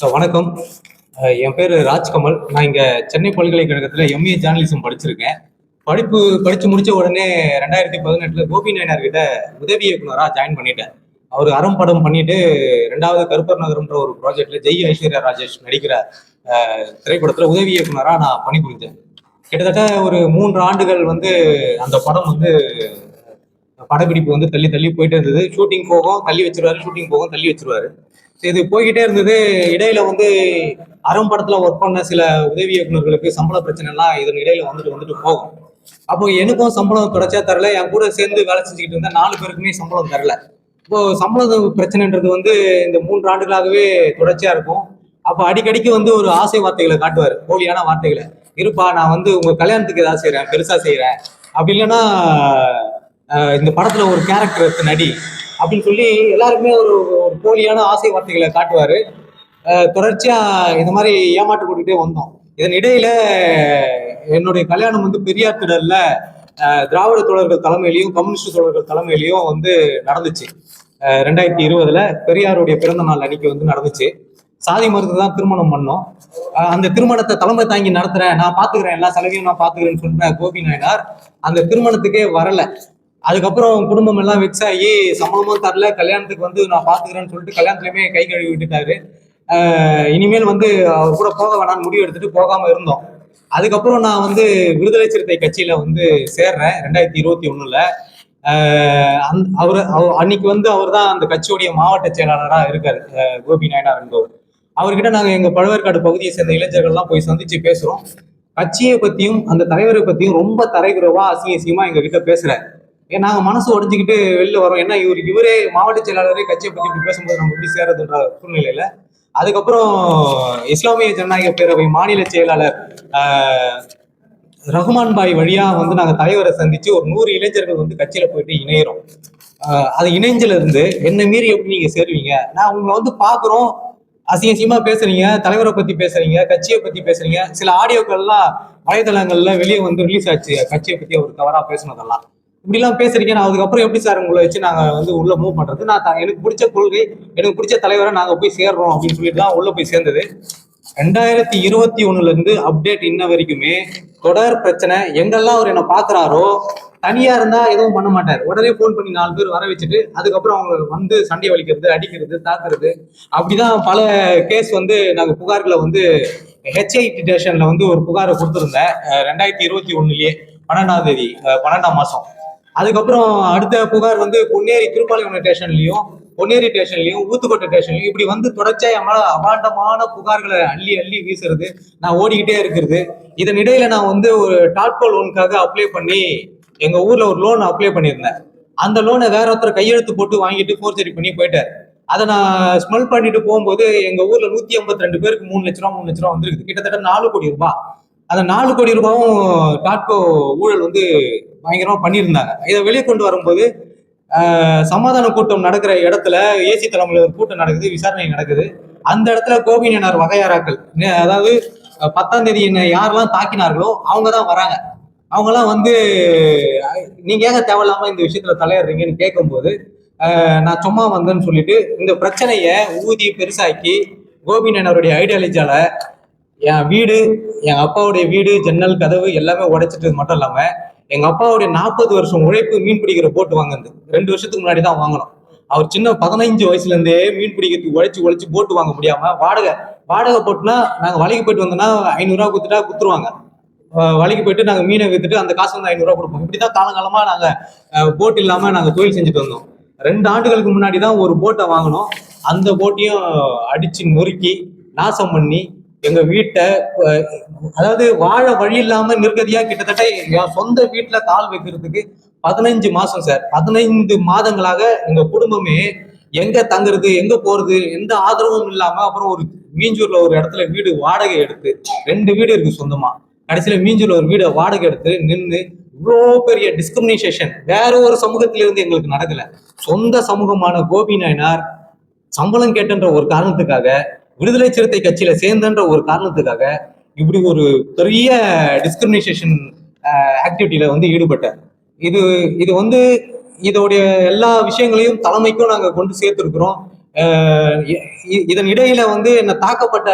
So வணக்கம். என் பேர் ராஜ்கமல். நான் இங்கே சென்னை பல்கலைக்கழகத்தில் எம்ஏ ஜேர்னலிசம் படிச்சிருக்கேன். படிப்பு படித்து முடித்த உடனே ரெண்டாயிரத்தி பதினெட்டில் கோபி நாயனார் கிட்ட உதவி இயக்குனராக ஜாயின் பண்ணிட்டேன். அவர் அறம் படம் பண்ணிட்டு ரெண்டாவது கருப்பர் நகரம்ன்ற ஒரு ப்ராஜெக்ட்ல ஜெய் ஐஸ்வர்யா ராஜேஷ் நடிக்கிற திரைப்படத்தில் உதவி இயக்குனராக நான் பணிபுரிஞ்சேன் கிட்டத்தட்ட ஒரு மூன்று ஆண்டுகள் வந்து அந்த படம் வந்து படப்பிடிப்பு வந்து தள்ளி தள்ளி போயிட்டு இருந்தது. ஷூட்டிங் போகும் தள்ளி வச்சிருவாரு. ஷூட்டிங் போகும் தள்ளி வச்சிருவாரு. இது போய்கிட்டே இருந்தது. இடையில வந்து அறம் படத்துல ஒர்க் பண்ண சில உதவி இயக்குனர்களுக்கு சம்பள பிரச்சனைலாம் இதன் இடையில வந்துட்டு வந்துட்டு போகும். அப்போ எனக்கும் சம்பளம் தொடர்ச்சியா தரல. என் கூட சேர்ந்து வேலை செஞ்சுக்கிட்டு இருந்த நாலு பேருக்குமே சம்பளம் தரல. இப்போ சம்பள பிரச்சனைன்றது வந்து இந்த மூன்று ஆண்டுகளாகவே தொடர்ச்சியா இருக்கும். அப்போ அடிக்கடிக்கு வந்து ஒரு ஆசை வார்த்தைகளை காட்டுவார். போலியான வார்த்தைகளை. இருப்பா நான் வந்து உங்க கல்யாணத்துக்கு ஏதாவது செய்யறேன் பெருசா செய்யறேன் அப்படி இல்லைன்னா இந்த படத்துல ஒரு கேரக்டர் நடி அப்படின்னு சொல்லி எல்லாருக்குமே ஒரு ஒரு போலியான ஆசை வார்த்தைகளை காட்டுவார். தொடர்ச்சியாக இந்த மாதிரி ஏமாற்று போட்டுக்கிட்டே வந்தோம். இதன் இடையில என்னுடைய கல்யாணம் வந்து பெரியார் திடல்ல திராவிட தோழர்கள் தலைமையிலையும் கம்யூனிஸ்ட் தோழர்கள் தலைமையிலையும் வந்து நடந்துச்சு. ரெண்டாயிரத்தி இருபதுல பெரியாருடைய பிறந்த நாள் அன்னைக்கு வந்து நடந்துச்சு. சாதி மருந்து தான் திருமணம் பண்ணோம். அந்த திருமணத்தை தலைமை தாங்கி நடத்துறேன் நான் பாத்துக்கிறேன் எல்லா செலவையும் நான் பாத்துக்கிறேன்னு சொல்ற கோபி நாயனார் அந்த திருமணத்துக்கே வரல. அதுக்கப்புறம் குடும்பம் எல்லாம் வெக்ஸ் ஆகி சம்பளமும் தரல கல்யாணத்துக்கு வந்து நான் பாத்துக்கிறேன்னு சொல்லிட்டு கல்யாணத்துலயுமே கை கழுவி விட்டுட்டாரு. இனிமேல் வந்து அவர் கூட போக வேணாம்னு முடிவு எடுத்துட்டு போகாம இருந்தோம். அதுக்கப்புறம் நான் வந்து விடுதலை சிறுத்தை கட்சியில வந்து சேர்றேன் ரெண்டாயிரத்தி இருபத்தி ஒண்ணுல. அவர் அன்னைக்கு வந்து அவர் தான் அந்த கட்சியுடைய மாவட்ட செயலாளராக இருக்காரு கோபி நாயனார் என்பவர். அவர்கிட்ட நாங்கள் எங்க பழவேற்காடு பகுதியை சேர்ந்த இளைஞர்கள்லாம் போய் சந்திச்சு பேசுறோம். கட்சியை பத்தியும் அந்த தலைவரை பத்தியும் ரொம்ப தரைகுறவா அசிங்க அசிங்கமா எங்க கிட்ட ஏன் நாங்க மனசு உடைஞ்சுக்கிட்டு வெளில வரோம். ஏன்னா இவர் இவரே மாவட்ட செயலாளரே கட்சியை பத்தி இப்படி பேசும்போது நம்ம எப்படி சேரதுன்ற சூழ்நிலையில. அதுக்கப்புறம் இஸ்லாமிய ஜனநாயக பேரவை மாநில செயலாளர் ரஹ்மான் பாய் வழியா வந்து நாங்க தலைவரை சந்திச்சு ஒரு நூறு இளைஞர்கள் வந்து கட்சியில போயிட்டு இணையிறோம். அது இணைஞ்சல இருந்து என்ன மீறி எப்படி நீங்க சேருவீங்க? நான் உங்களை வந்து பாக்குறோம். அசிங்க அசிங்கமா பேசுறீங்க. தலைவரை பத்தி பேசுறீங்க. கட்சியை பத்தி பேசுறீங்க. சில ஆடியோக்கள்லாம் வலைதளங்கள்ல வெளியே வந்து ரிலீஸ் ஆச்சு. கட்சியை பத்தி அவர் தவறா பேசுனதெல்லாம். இப்படிலாம் பேசுறீங்க நான் அதுக்கப்புறம் எப்படி சார் உங்களை வச்சு நாங்க வந்து உள்ள மூவ் பண்றது? நான் எனக்கு பிடிச்ச கொள்கை எனக்கு பிடிச்ச தலைவரை நாங்க போய் சேர்றோம் அப்படின்னு சொல்லிட்டு தான் உள்ள போய் சேர்ந்தது. ரெண்டாயிரத்தி இருபத்தி ஒண்ணுல இருந்து அப்டேட் இன்ன வரைக்குமே தொடர் பிரச்சனை எங்கெல்லாம் அவர் என்ன பாக்குறாரோ தனியா இருந்தா எதுவும் பண்ண மாட்டார். உடனே ஃபோன் பண்ணி நாலு பேர் வர வச்சுட்டு அதுக்கப்புறம் அவங்க வந்து சண்டை வலிக்கிறது அடிக்கிறது தாக்குறது. அப்படிதான் பல கேஸ் வந்து நாங்க புகார்களை வந்து ஹெச்ஐடி ஸ்டேஷன்ல வந்து ஒரு புகாரை கொடுத்துருந்தேன். ரெண்டாயிரத்தி இருபத்தி ஒண்ணுலயே பன்னெண்டாம் தேதி பன்னெண்டாம் மாசம். அதுக்கப்புறம் அடுத்த புகார் வந்து பொன்னேரி திருப்பாளையம் ஸ்டேஷன்லயும் பொன்னேரி ஸ்டேஷன்லயும் ஊத்துக்கோட்டை ஸ்டேஷன்லயும் இப்படி வந்து தொடர்ச்சியா என் அபாண்டமான புகார்களை அள்ளி அள்ளி வீசுறது நான் ஓடிக்கிட்டே இருக்கிறது. இதன் இடையில நான் வந்து ஒரு டாட்கோ லோனுக்காக அப்ளை பண்ணி எங்க ஊர்ல ஒரு லோன் அப்ளை பண்ணியிருந்தேன். அந்த லோனை வேற ஒருத்தர் கையெழுத்து போட்டு வாங்கிட்டு ஃபோர்ஜரி பண்ணி போயிட்டார். அதை நான் ஸ்மெல் பண்ணிட்டு போகும்போது எங்க ஊர்ல நூத்தி ஐம்பத்தி ரெண்டு பேருக்கு மூணு லட்ச ரூபா மூணு லட்ச ரூபா வந்திருக்கு கிட்டத்தட்ட நாலு கோடி ரூபாய் அந்த நாலு கோடி ரூபாயும் டாட்கோ ஊழல் வந்து பயங்கரமா பண்ணியிருந்தாங்க. இதை வெளியே கொண்டு வரும்போது சமாதான கூட்டம் நடக்கிற இடத்துல ஏசி தலைமையில் ஒரு கூட்டம் நடக்குது விசாரணை நடக்குது. அந்த இடத்துல கோபிநாயனார் வகையாராக்கள் அதாவது பத்தாம் தேதி என்ன யாரெல்லாம் தாக்கினார்களோ அவங்க தான் வராங்க. அவங்கெல்லாம் வந்து நீங்க ஏங்க தேவையில்லாம இந்த விஷயத்துல தலையிடுறீங்கன்னு கேட்கும்போது நான் சும்மா வந்தேன்னு சொல்லிட்டு இந்த பிரச்சனைய ஊதி பெருசாக்கி கோபிநாயனருடைய ஐடியாலஜியால என் வீடு என் அப்பாவுடைய வீடு ஜன்னல் கதவு எல்லாமே உடைச்சிட்டு மட்டும் இல்லாம எங்க அப்பாவுடைய நாற்பது வருஷம் உழைப்பு மீன் பிடிக்கிற போட்டு வாங்குனது. ரெண்டு வருஷத்துக்கு முன்னாடி தான் வாங்கணும் அவர் சின்ன பதினைஞ்சு வயசுல இருந்தே மீன் பிடிக்கிறதுக்கு உழைச்சு உழைச்சு போட்டு வாங்க முடியாம வாடகை வாடகை போட்டுனா நாங்க வலைக்கு போயிட்டு வந்தோம்னா ஐநூறுரூவா கொடுத்துட்டா குத்துருவாங்க. வலைக்கு போயிட்டு நாங்க மீனை வித்துட்டு அந்த காசு வந்து ஐநூறுரூவா கொடுப்போம். இப்படிதான் காலங்காலமா நாங்க போட் இல்லாம நாங்க தொழில் செஞ்சுட்டு வந்தோம். ரெண்டு ஆண்டுகளுக்கு முன்னாடி தான் ஒரு போட்டை வாங்கினோம். அந்த போட்டையும் அடிச்சு நொறுக்கி நாசம் பண்ணி எங்க வீட்டை அதாவது வாழ வழி இல்லாம நிர்கதியா கிட்டத்தட்ட என் சொந்த வீட்டுல கால் வைக்கிறதுக்கு பதினைஞ்சு மாசம் சார். பதினைந்து மாதங்களாக எங்க குடும்பமே எங்க தங்குறது எங்க போறது எந்த ஆதரவும் இல்லாம அப்புறம் ஒரு மீஞ்சூர்ல ஒரு இடத்துல வீடு வாடகை எடுத்து ரெண்டு வீடு இருக்கு சொந்தமா. கடைசியில மீஞ்சூர்ல ஒரு வீடை வாடகை எடுத்து நின்று இவ்வளோ பெரிய டிஸ்கிரிமினேஷன் வேற ஒரு சமூகத்திலிருந்து எங்களுக்கு நடக்கல. சொந்த சமூகமான கோபி நாயனார் சம்பளம் கேட்டுன்ற ஒரு காரணத்துக்காக விடுதலை சிறுத்தை கட்சியில சேர்ந்தன்ற ஒரு காரணத்துக்காக இப்படி ஒரு பெரிய டிஸ்கிரிமினேஷன் ஆக்டிவிட்டியில வந்து ஈடுபட்டார். இது இது வந்து இதோடைய எல்லா விஷயங்களையும் தலைமைக்கும் நாங்க கொண்டு சேர்த்திருக்கிறோம். இதன் இடையில வந்து என்ன தாக்கப்பட்ட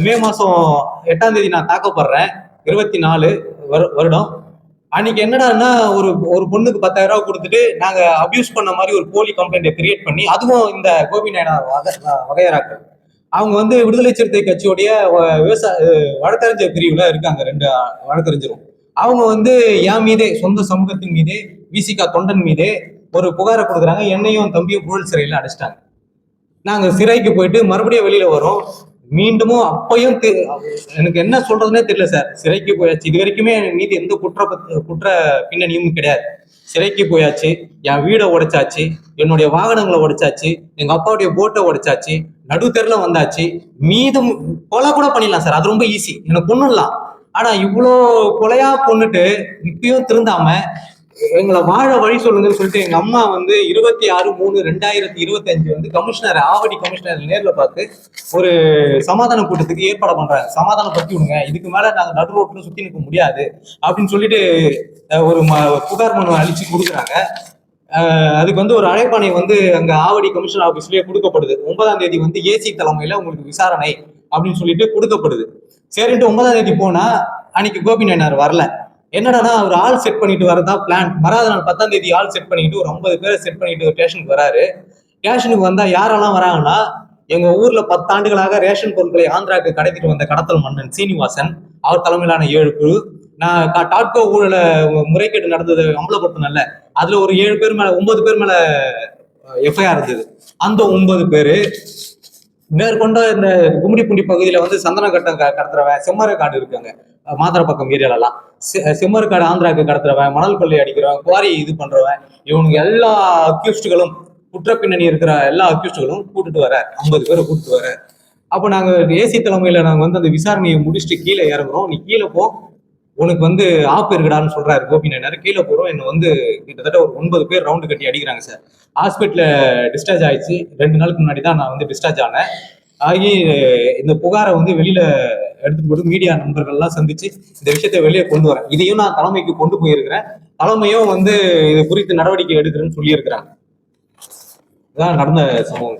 மே மாசம் எட்டாம் தேதி நான் தாக்கப்படுறேன். இருபத்தி நாலு வரு- வருடம். அன்னைக்கு என்னடான்னா ஒரு ஒரு பொண்ணுக்கு பத்தாயிரம் ரூபாய் கொடுத்துட்டு நாங்க அபியூஸ் பண்ண மாதிரி ஒரு போலி கம்ப்ளைண்ட்டை கிரியேட் பண்ணி அதுவும் இந்த கோபி நாயுடு வகை அவங்க வந்து விடுதலை சிறுத்தை கட்சியுடைய வ- விவசாய வழக்கறிஞர் பிரிவுல இருக்காங்க ரெண்டு வழக்கறிஞரும். அவங்க வந்து என் மீதே சொந்த சமூகத்தின் மீதே விசிகா தொண்டன் மீதே ஒரு புகாரை கொடுக்குறாங்க. என்னையும் தம்பியும் புழல் சிறையில் அடைச்சிட்டாங்க. நாங்கள் சிறைக்கு போயிட்டு மறுபடியும் வெளியில வரோம். மீண்டுமும் அப்பையும் எனக்கு என்ன சொல்றதுனே தெரியல சார். சிறைக்கு போயாச்சு. இது வரைக்குமே மீது எந்த குற்ற குற்ற பின்னணியும் கிடையாது. சிறைக்கு போயாச்சு. என் வீடை உடைச்சாச்சு. என்னுடைய வாகனங்களை உடைச்சாச்சு. எங்க அப்பாவுடைய போட்டை உடைச்சாச்சு. நடுத்தெருல வந்தாச்சு. மீதும் கொலை கூட பண்ணிடலாம் சார். அது ரொம்ப ஈஸி எனக்கு கொன்னுடலாம் ஆனா இவ்வளோ கொலையா கொண்டுட்டு இப்பயும் திருந்தாம எங்களை வாழ வழி சொல்லுங்கன்னு சொல்லிட்டு எங்க அம்மா வந்து இருபத்தி ஆறு மூணு ரெண்டாயிரத்தி இருபத்தி அஞ்சு வந்து கமிஷனர் ஆவடி கமிஷனர் நேர்ல பார்த்து ஒரு சமாதான கூட்டத்துக்கு ஏற்பாடு பண்றாங்க சமாதானம் பத்தி விடுங்க. இதுக்கு மேல நாங்க நடு ரோட்ல சுத்தி நிற்க முடியாது அப்படின்னு சொல்லிட்டு ஒரு ம- புகார் மனு அழிச்சு கொடுக்குறாங்க. அதுக்கு வந்து ஒரு அழைப்பாணை வந்து அங்க ஆவடி கமிஷனர் ஆபீஸ்லயே கொடுக்கப்படுது. ஒன்பதாம் தேதி வந்து ஏசி தலைமையில உங்களுக்கு விசாரணை அப்படின்னு சொல்லிட்டு கொடுக்கப்படுது. சரின்ட்டு ஒன்பதாம் தேதி போனா அன்னைக்கு கோபி நாயனார் வரல. என்னடா அவர் ஆள் செட் பண்ணிட்டு வரதா பிளான் வராத நாள் பத்தாம் தேதி ஆள் செட் பண்ணிட்டு ஒரு ஐம்பது பேரை செட் பண்ணிட்டு ஸ்டேஷனுக்கு வராரு. ஸ்டேஷனுக்கு வந்தா யாரெல்லாம் வராங்கன்னா எங்க ஊர்ல பத்தாண்டுகளாக ரேஷன் பொருட்களை ஆந்திராக்கு கடத்திட்டு வந்த கடத்தல் மன்னன் சீனிவாசன் அவர் தலைமையிலான ஏழு குழு. நான் டாட்கோ ஊழல முறைகேடு நடந்தது அம்பலப்படுத்தினல அதுல ஒரு ஏழு பேர் மேல ஒன்பது பேர் மேல எஃப்ஐஆர் இருந்தது. அந்த ஒன்பது பேரு மேற்கொண்ட இந்த கும்மிடிப்பூண்டி பகுதியில வந்து சந்தனக்கட்டம் க- கடத்துறவன் செம்மரக்காடு இருக்காங்க. மாத்திரை பக்கம் ஏரியாலலாம். செ- செம்மரக்காடு ஆந்திராக்கு கடத்துறவன் மணல் கொள்ளை அடிக்கிறவன் குவாரி இது பண்றவன் இவனுங்க எல்லா அக்யூஸ்டுகளும் குற்ற பின்னணி இருக்கிற எல்லா அக்யூஸ்டுகளும் கூட்டுட்டு வர ஐம்பது பேரை கூட்டிட்டு வர. அப்போ நாங்க ஏசி தலைமையில நாங்க வந்து அந்த விசாரணையை முடிச்சுட்டு கீழே இறங்குறோம். நீ கீழே போ. உனக்கு வந்து ஆப் இருக்குடான்னு சொல்றாரு கோபி கீழே போறோம். என்ன வந்து கிட்டத்தட்ட ஒரு ஒன்பது பேர் ரவுண்டு கட்டி அடிக்கிறாங்க சார் ஹாஸ்பிட்டல டிஸ்சார்ஜ் ஆயிடுச்சு. ரெண்டு நாளுக்கு முன்னாடி தான் நான் வந்து டிஸ்சார்ஜ் ஆனேன். ஆகி இந்த புகாரை வந்து வெளியில எடுத்துட்டு போட்டு மீடியா நண்பர்கள்லாம் சந்திச்சு இந்த விஷயத்தை வெளியே கொண்டு வரேன். இதையும் நான் தலைமைக்கு கொண்டு போயிருக்கிறேன். தலைமையும் வந்து இது குறித்து நடவடிக்கை எடுக்கிறேன்னு சொல்லியிருக்கிறாங்க. இதான் நடந்த சம்பவம்.